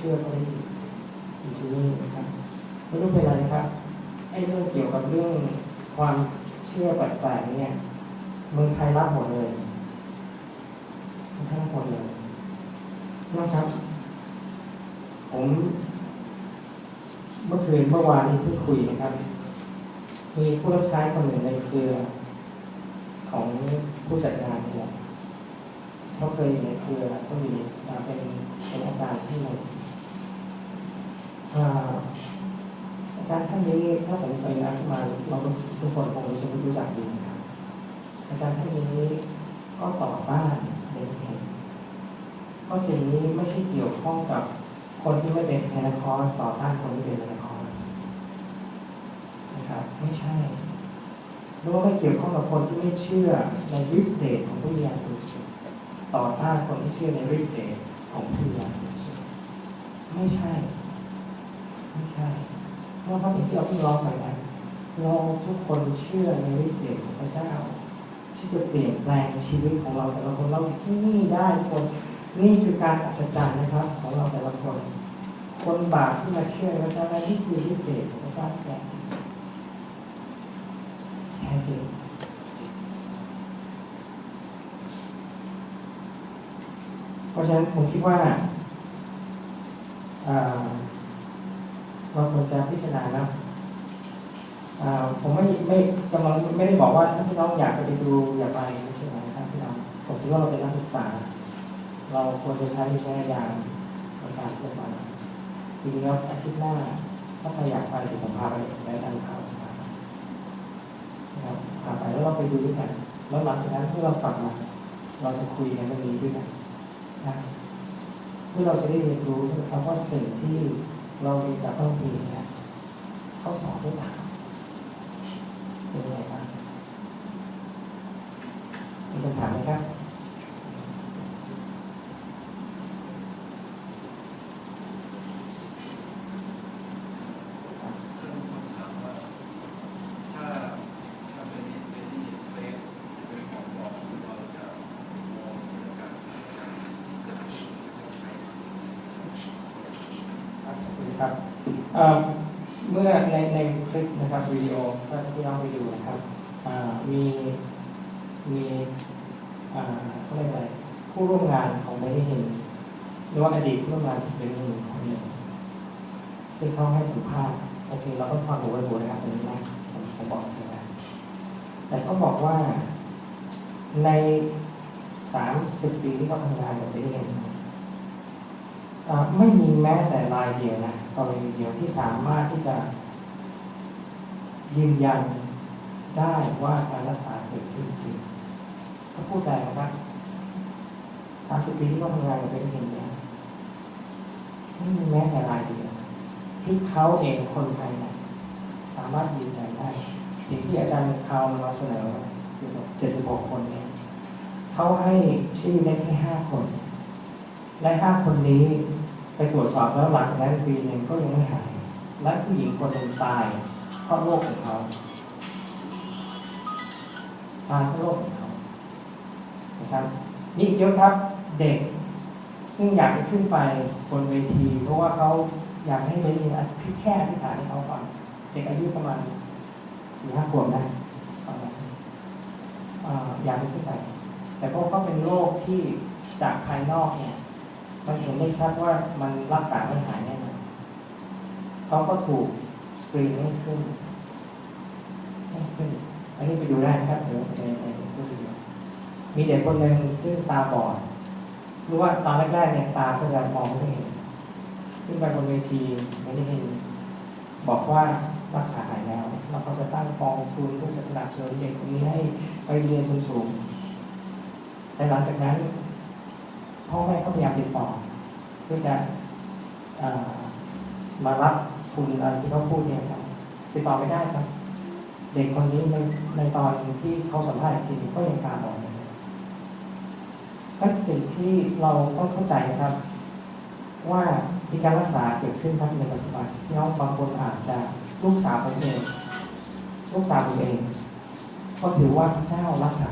เชื่อก็ได้อยู่อยู่ที่นี่นะครับไม่รู้เป็นไรนะครับไอ้เรื่องเกี่ยวกับเรื่องความเชื่อแปลกๆเนี่ยเมืองไทยรับหมดเลยเมืองไทยรับหมดเลยนะครับ ผมเมื่อคืนเมื่อวานนี้พิ่งคุยนะครับ มีผู้รับใช้คนหนึ่งในเครือของผู้จัดงานเนี่ยเขาเคยอยู่ในเครือก็มีอ่าเป็นเป็นอาจารย์ที่หนึ่ง อาจารย์ท่านนี้ถ้าผมไปนัดมาเราทุกคนคงรู้สึกรู้จักดีนะครับอาจารย์ท่านนี้ก็ต่อต้านเด็กเห็นเพราะสิ่งนี้ไม่ใช่เกี่ยวข้องกับคนที่ไม่เป็นแพนคอสต่อต้านคนที่เป็นแพนคอสนะครับไม่ใช่หรือว่าไม่เกี่ยวข้องกับคนที่ไม่เชื่อในฤทธิ์เดชของพระวิญญาณบริสุทธิ์ต่อต้านคนที่เชื่อในฤทธิ์เดชของพระวิญญาณบริสุทธิ์ไม่ใช่ ไม่ใช่ เพราะพระเป็นที่เราเพิ่งร้องไปนะเราทุกคนเชื่อในฤทธิ์เดชของพระเจ้า ที่จะเปลี่ยนแปลงชีวิตของเราแต่ละคนเราที่นี่ได้คนนี่คือการอัศจรรย์นะครับ ของเราแต่ละคน คนบาปที่มาเชื่อพระเจ้านี่คือฤทธิ์เดชของพระเจ้าแท้จริงแท้จริงเพราะฉะนั้นผมคิดว่าอ่า เราควรจะพิจารณานะผมไม่ไม่กำลังไม่ได้บอกว่าถ้าพี่น้องอยากจะไปดูอย่าไปไม่ใช่ไหมครับพี่น้องผมคิดว่าเราเป็นนักศึกษา เราควรจะใช้วิจารณญาณในการที่จะไปจริงๆแล้วอาทิตย์หน้าถ้าใครอยากไปเดี๋ยวผมพาไปในอาจารย์พาไปนะครับพาไปแล้วเราไปดูด้วยกันแล้วหลังจากนั้นเมื่อเรากลับมาเราจะคุยกันเรื่องนี้ด้วยกันนะเพื่อเราจะได้เรียนรู้ใช่ไหมครับว่าสิ่งที่ เราเรียนจากพระคัมภีร์เนี่ยเขาสอนหรือเปล่าเป็นไงบ้างมีคำถามไหมครับ ท่านคำถามว่าถ้าถ้าเป็นเป็นที่เฟซเป็นของปลอมเราจะมองในการการที่เกิดขึ้นใช้ ครับขอบคุณครับ เมื่อในในคลิปนะครับวิดีโอถ้าพี่น้องไปดูนะครับมีมีอ่าเขาเรียกอะไรผู้ร่วมงานของเบนนี่ฮินหรือว่าอดีตผู้ร่วมงานเบนนี่ฮินคนหนึ่งซึ่งเขาให้สัมภาษณ์โอเค เราต้องฟังหูไว้หูนะครับตรงนี้นะผมผมบอกเลยนะแต่เขาบอกว่าในสามสิบปีที่เขาทำงานกับเบนนี่ฮินไม่มีแม้แต่รายเดียวนะกรณีเดียวที่สามารถที่จะยืนยันได้ว่าการรักษาเกิดขึ้นจริงเขาพูดแต่นะครับสามสิบปีที่เขาทำงานกับเป็นเห็นเนี่ยไม่มีแม้แต่รายเดียวที่เขาเองคนไทยนะสามารถยืนยันได้ สิ่งที่อาจารย์คาวมาเสนอคือเจ็ดสิบหกคนเนี่ยเขาให้ชื่อได้แค่ห้าคน และห้าคนนี้ ไปตรวจสอบแล้วหลังจากนั้นปีหนึ่งก็ยังไม่หาย และผู้หญิงคนหนึ่งตายเพราะโรคของเขาตายเพราะโรคของเขานะครับนี่เยอะครับเด็ก ซึ่งอยากจะขึ้นไปบนเวที เพราะว่าเขาอยากให้เบนยินแค่อธิษฐานให้เขาฟัง เด็กอายุประมาณสี่ห้าขวบนะอยากจะขึ้นไป แต่พราะเขาเป็นโรคที่จากภายนอกเนี่ย มันเห็นได้ชัดว่ามันรักษาไม่หายแน่นอนเขาก็ถูกสกรีนให้ขึ้นให้ขึ้น อันนี้ไปดูได้นะครับเดี๋ยวในในรูปวิดีโอมีเด็กคนหนึ่งซึ่งตาบอดรู้ว่าตอนแรกๆเนี่ยตาก็จะมองไม่เห็น ขึ้นไปบนเวทีไม่ได้เห็นบอกว่ารักษาหายแล้วแล้วก็จะตั้งกองทุนเพื่อจะสนับสนุนเด็กคนนี้ให้ไปเรียนสูงๆแต่หลังจากนั้น พ่อแม่ก็พยายามติดต่อเพื่อจะมารับทุนอะไรที่เขาพูดเนี่ยครับติดต่อไม่ได้ครับ เด็กคนนี้ในในตอนที่เขาสัมภาษณ์อีกทีนึงก็ยังตาบอดอยู่นั่นสิ่งที่เราต้องเข้าใจนะครับ ว่ามีการรักษาเกิดขึ้นครับในปัจจุบันน้องบางคนอาจจะลูกสาวผมเองลูกสาวผมเอง ก็ถือว่าพระเจ้ารักษา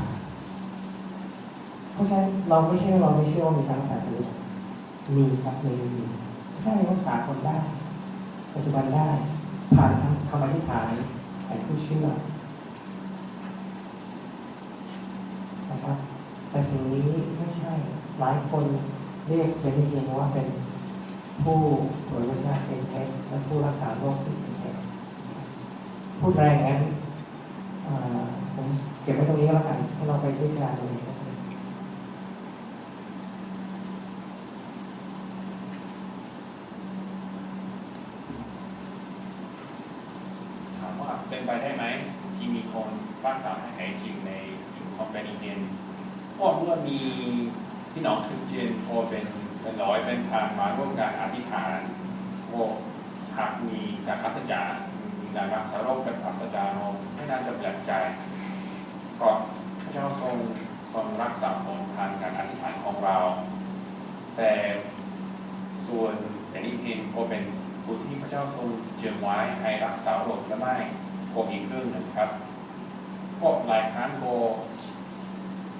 ราะฉะนั้นเราไม่เชื่อเราไม่เชื่อว่ามีการรักษาหรือมีครับมีมีพสร้างในโลกสากลได้ ปัจจุบันได้ ผ่านคำอธิษฐานแห่งผู้เชื่อนะครับ แต่สิ่งนี้ไม่ใช่หลายคนเรียกเป็นเพียงว่าเป็นผู้เผยพระชนะเท็จเท็จและผู้รักษาโรคที่เท็จเท็จพูดแรงงั้นผมเก็บไว้ตรงนี้ก็แล้วกันให้เราไปพิจารณาตรงนี้ครับ ถามว่าเป็น ไปได้ไหม ที่มีคนรักษาให้หายจริงในชุมชนเบนิเฮนก็เมื่อมีพี่น้องคริสเตียนโอเป็นเป็นร้อยเป็นพันมาร่วมกันอธิษฐานโอ้หากมีการอัศจรรย์มีการรักษาโรคแบบอัศจรรย์ไม่น่าจะแปลกใจก็พระเจ้าทรงทรงรักษาผลทางการอธิษฐานของเรา แต่ส่วนเบนิเฮนก็เป็นผู้ที่พระเจ้าทรงเจิมไว้ให้รักษาโรคและไม่ ก็อีกเรื่องหนึ่งครับก็หลายครั้งก็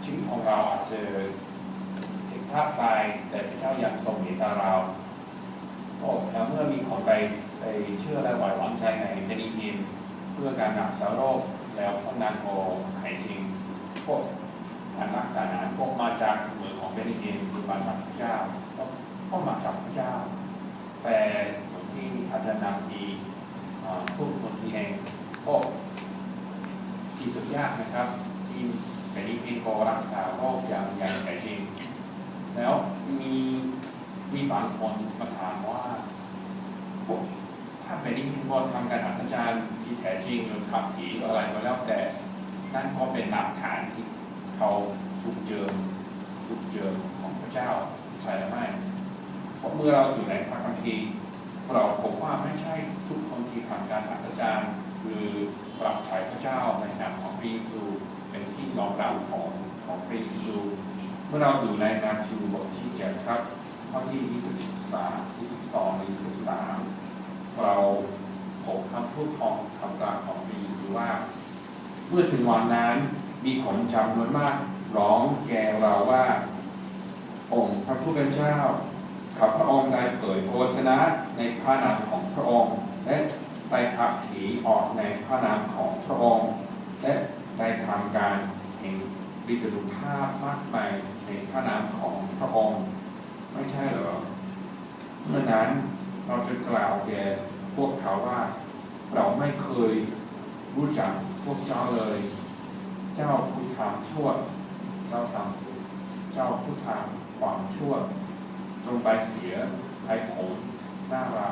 ชีวิตของเราอาจจะผิดพลาดไปแต่พระเจ้ายังทรงเห็นตาเราก็แล้วเมื่อมีคนไปไปเชื่อและไว้วางใจในเบนิเฮนเพื่อการรักษาโรคแล้วคนนั้นก็หายจริงก็การรักษานั้นก็มาจากมือของเบนิเฮนหรือมาจากพระเจ้าก็ก็มาจากพระเจ้า แต่ที่อาจารย์นาทีพูดบางทีเอ ก็ที่สุดยากนะครับ ที่เป็นนิพิโกรักษาโรคอย่างอย่างแท้จริงแล้วมีมีบางคนมาถามว่าถ้าเป็นนิพิโกทำการอัศจรรย์ที่แท้จริงหรือขับผีหรืออะไรก็แล้วแต่นั่นก็เป็นหลักฐานที่เขาถูกเจิมถูกเจิมของพระเจ้าใช่หรือไม่เพราะเมื่อเราอยู่ในพระคัมภีร์เราพบว่าไม่ใช่ทุกคนที่ทำการอัศจร คือรับใช้พระเจ้าในนามของพระเยซูเป็นที่ยอมรับของของพระเยซู เมื่อเราดูในมาทูบทที่เจ็ดครับข้อที่23 22หรือ23เราพบคำพูดของคำกล่าวของพระเยซูว่า เมื่อถึงวันนั้นมีคนจำนวนมากร้องแก่เราว่า องค์พระผู้เป็นเจ้าข้าพระองค์ได้เผยพระวจนะในพระนามของพระองค์และ ได้ขับผีออกในพระนามของพระองค์ และได้ทำการเห็นฤทธิภาพมากมายในพระนามของพระองค์ ไม่ใช่เหรอเมื่อนั้นเราจะกล่าวแก่พวกเขาว่า เราไม่เคยรู้จักพวกเจ้าเลย เจ้าผู้ทำชั่ว เจ้าทำเจ้าผู้ทำความชั่วจงไปเสียให้ผลหน้าเรา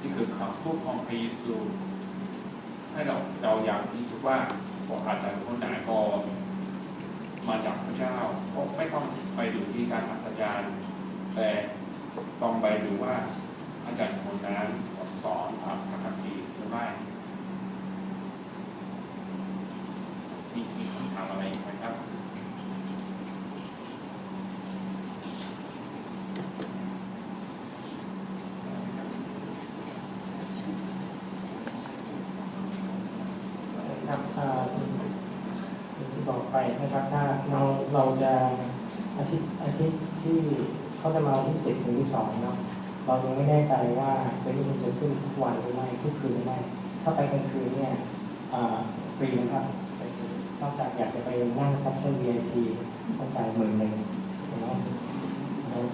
นี่คือคำพูดของพระเยซู ให้เราเราอยากพิสูจน์ว่าบอกอาจารย์คนไหนก็มาจากพระเจ้าก็ไม่ต้องไปดูที่การอัศจรรย์ แต่ต้องไปดูว่าอาจารย์คนนั้นสอนตามพระคัมภีร์หรือไม่มีคำถามอะไรอีกไหมครับ ครับอ่าอย่างที่บอก ไปนะครับ ถ้าเราเราจะอาทิตย์อาทิตย์ที่เขาจะมาวันที่สิบถึงสิบสองเนาะเรายังไม่แน่ใจว่าเป็นที่จะขึ้นทุกวันหรือไม่ทุกคืนหรือไม่ถ้าไปกลางคืนเนี่ยอ่าฟรีนะครับไปฟรีนอกจากอยากจะไปนั่งซับเช่น VIP ต้องจ่ายหมื่นหนึ่งถูกไหม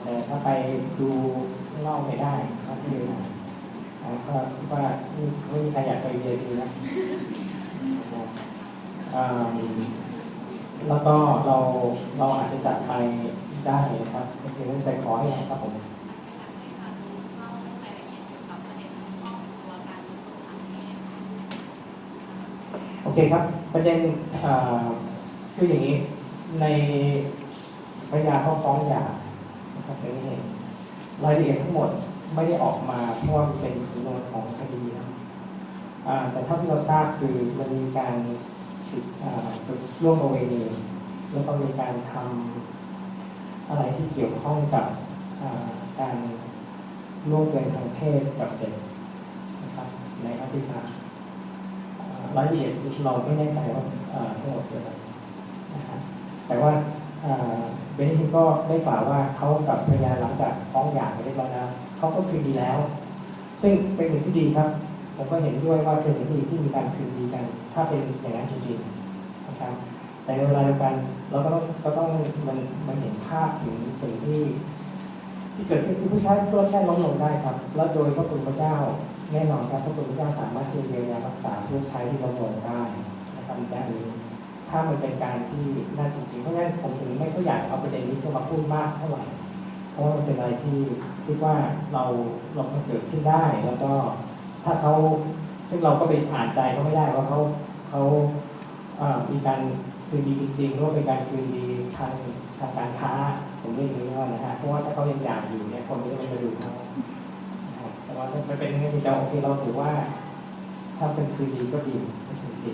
แต่ถ้าไปดูข้างนอกไม่ได้ครับที่ไหนอ่าก็คิดว่าไม่ไม่มีใครอยากไป VIP นะอ่า แล้วก็เราเราอาจจะจัดไปได้นะครับแต่แต่ขอให้ครับผมโอเคครับ ประเด็นอ่าคืออย่างนี้ในภรรยาเขาฟ้องหย่านะครับเป็นนี่รายละเอียดทั้งหมดไม่ได้ออกมาเพราะว่ามันเป็นสำนวนของคดีนะแต่เท่าที่เราทราบคือมันมีการ อ่าร่วมประเวณีแล้วก็มีการทำอะไรที่เกี่ยวข้องกับการร่วมเกินทางเพศกับเด็กนะครับในแอฟริการายละเอียดเราไม่แน่ใจว่าทั้งหมดเป็นอะไรนะครับแต่ว่าเบนนิฮินก็ได้กล่าวว่าเขากับภรรยาหลังจากฟ้องหย่าไปเรียบร้อยแล้วเขาก็คืนดีแล้ว ซึ่งเป็นสิ่งที่ดีครับ ผมก็เห็นด้วยว่าเป็นสิ่งที่ที่มีการคืนดีกัน ถ้าเป็นอย่างนั้นจริงๆนะครับแต่ในเวลาเดียวกันเราก็ต้องก็ต้องมันมันเห็นภาพถึงสิ่งที่ ที่เกิดขึ้นคือผู้ชายผู้รับใช้ล้มลงได้ครับ แล้วโดยพระคุณพระเจ้าแน่นอนครับพระคุณพระเจ้าสามารถที่จะเยียวยารักษาผู้ใช้ที่ล้มลงได้นะครับในด้านนี้ ถ้ามันเป็นการที่น่าจริงๆเพราะฉะนั้นผมถึงไม่ค่อยอยากจะเอาประเด็นนี้เข้ามาพูดมากเท่าไหร่เพราะว่ามันเป็นอะไรที่คิดว่าเราเรามันเกิดขึ้นได้แล้วก็ ถ้าเขาซึ่งเราก็ไปอ่านใจเขาไม่ได้ว่าเขาเขาเอ่อมีการคืนดีจริงๆหรือว่าเป็นการคืนดีทางทางการค้าผมเรียกอย่างนี้ว่านะฮะเพราะว่าถ้าเขายังอยากอยู่เนี่ยคนก็จะไม่มาดูเขาแต่ว่าถ้ามันเป็นอย่างนี้จริงๆโอเคเราถือว่า ถ้าเป็นคืนดีก็ดีเป็นสิ่งดี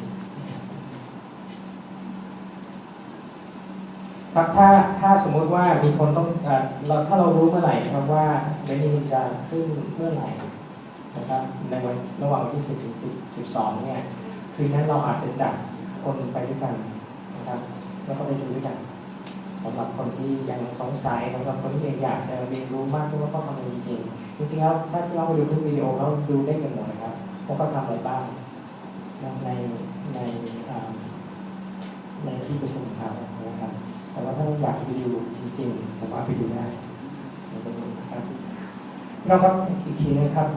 ครับถ้าถ้าสมมุติว่ามีคนต้องเราถ้าเรารู้เมื่อไหร่ครับว่าเรนนี่จะขึ้นเมื่อไหร่ นะครับในวันระหว่างวันที่ 10ถึง12เนี่ยคืนนั้นเราอาจจะจัดคนไปด้วยกันนะครับแล้วก็ไปดูด้วยกันสำหรับคนที่ยังสงสัยสำหรับคนที่ยังอยากจะเรียนรู้มากขึ้นว่าเขาทำอะไรจริงจริงๆแล้วถ้าที่เราไปดูทุกวิดีโอเราดูได้กันหมดนะครับว่าเขาทำอะไรบ้างในในในที่ประชุมของเขานะครับ แต่ว่าถ้าเราอยากไปดูจริงๆผมว่าไปดูได้ไปดูนะครับพี่น้องครับอีกทีนะครับ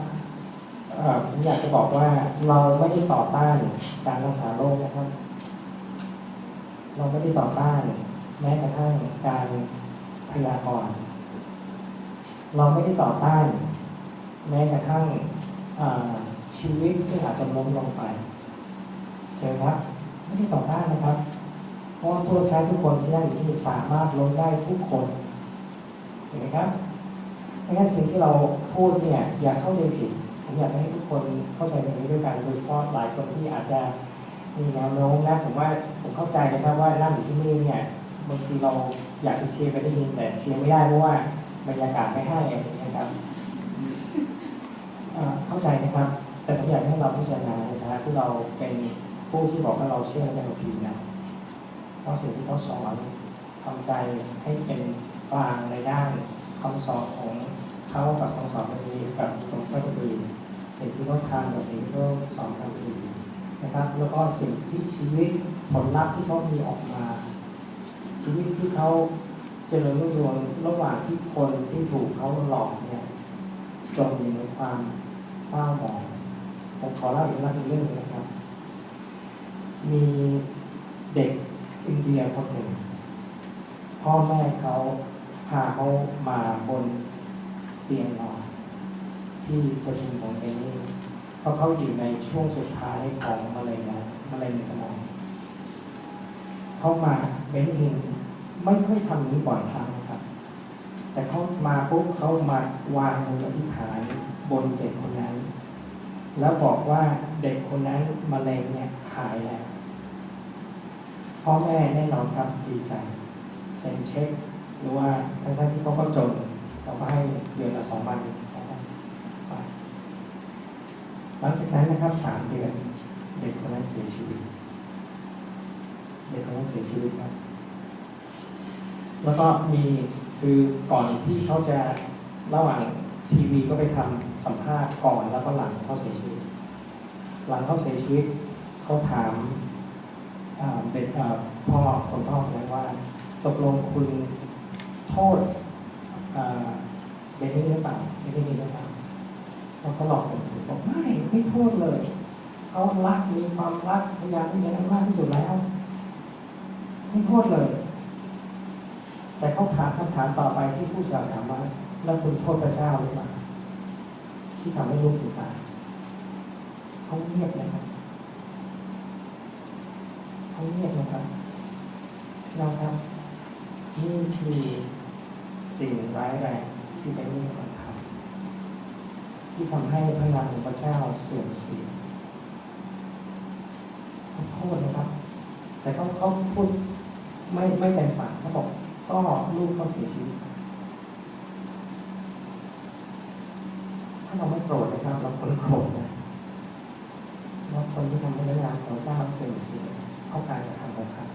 ผมอยากจะบอกว่าเราไม่ได้ต่อต้านการรักษาโรคนะครับ เราไม่ได้ต่อต้านแม้กระทั่งการพยากรณ์เราไม่ได้ต่อต้าน แม้กระทั่งชีวิตซึ่งอาจจะล้มลงไปเจอครับไม่ได้ต่อต้านนะครับ เพราะว่าผู้รับใช้ทุกคนที่นั่งอยู่ที่สามารถล้มได้ทุกคนเห็นไหมครับเพราะฉะนั้นสิ่งที่เราพูดเนี่ยอย่าเข้าใจผิด ผมอยากให้ทุกคนเข้าใจตรงนี้ด้วยกันโดยเฉพาะหลายคนที่อาจจะมีแนวโน้มนะผมว่าผมเข้าใจนะครับว่านั่งอยู่ที่นี่เนี่ยบางทีเราอยากจะเชียร์ไปได้ยินแต่เชียร์ไม่ได้เพราะว่าบรรยากาศไม่ให้อะไรอย่างเงี้ครับเข้าใจนะครับ แต่ผมอยากให้เราพิจารณาในฐานะที่เราเป็นผู้ที่บอกว่าเราเชื่อในพระพีนะเพราสิ่งที่เขาสอนทำใจให้เป็นกลางในด้านคำสอนของเขากับคำสอนพระนี้กับตรงพระคัมภีร์ สิ่งที่เขาทำกับสิ่งที่เขาสอนพระคัมภีร์นะครับ แล้วก็สิ่งที่ชีวิตผลลัพธ์ที่เขามีออกมา ชีวิตที่เขาเจริญรุ่งเรืองระหว่างที่คนที่ถูกเขาหลอกเนี่ยจมอยู่ในความเศร้าหมองผมขอเล่าอีกเรื่องหนึ่งนะครับ มีเด็กอินเดียคนหนึ่งพ่อแม่เขาพาเขามาบนเตียงนอน ที่ประชุมของเอนี่เพราะเขาอยู่ในช่วงสุดท้ายของมะเร็งนะมะเร็งในสมอง เขามาเบนเองไม่ค่อยทำนี้บ่อยครั้งครับ แต่เขามาปุ๊บเขามาวางมืออธิษฐานบนเด็กคนนั้น แล้วบอกว่าเด็กคนนั้นมะเร็งเนี่ยหายแล้วพ่อแม่แน่นอนครับดีใจเซ็นเช็ค หรือว่าทั้งๆที่เขาก็จนเราก็ให้เดือนละสองพัน หลังจากนั้นนะครับสามเดือนเด็กคนนั้นเสียชีวิต เด็กคนนั้นเสียชีวิตครับ แล้วก็มีคือก่อนที่เขาจะระหว่างทีวีก็ไปทำสัมภาษณ์ก่อนแล้วก็หลังเขาเสียชีวิต หลังเขาเสียชีวิตเขาถามาเด็กพ่อคนพ่อคนนั้นว่า ตกลงคุณโทษเด็กนี่หรือเปล่าเด็กนี่หรือเปล่าเพราะเขาหลอกผม บอกไม่ไม่โทษเลย เขารักมีความรักพยายามที่จะให้มากที่สุดแล้ว ไม่โทษเลย แต่เขาถามคำถามต่อไปที่ผู้สาวถามว่าแล้วคุณโทษพระเจ้าหรือเปล่าที่ทำให้ลูกถึงตายเขาเงียบนะครับเขาเงียบนะครับนะครับนี่คือสิ่งร้ายแรงที่เป็นนี่กำลัง ที่ทำให้พระนามของพระเจ้าเสื่อมเสียขอโทษนะครับ แต่เขาเขาพูดไม่ไม่เต็มปากเขาบอกก็ลูกเขาเสียชีวิตถ้าเราไม่โกรธนะครับ เราควรโกรธนะว่าคนที่ทำให้พระนามของเจ้าเสื่อมเสียเพราะการกระทำของเขา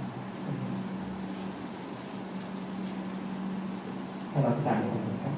ให้เราติดตามดูนะครับ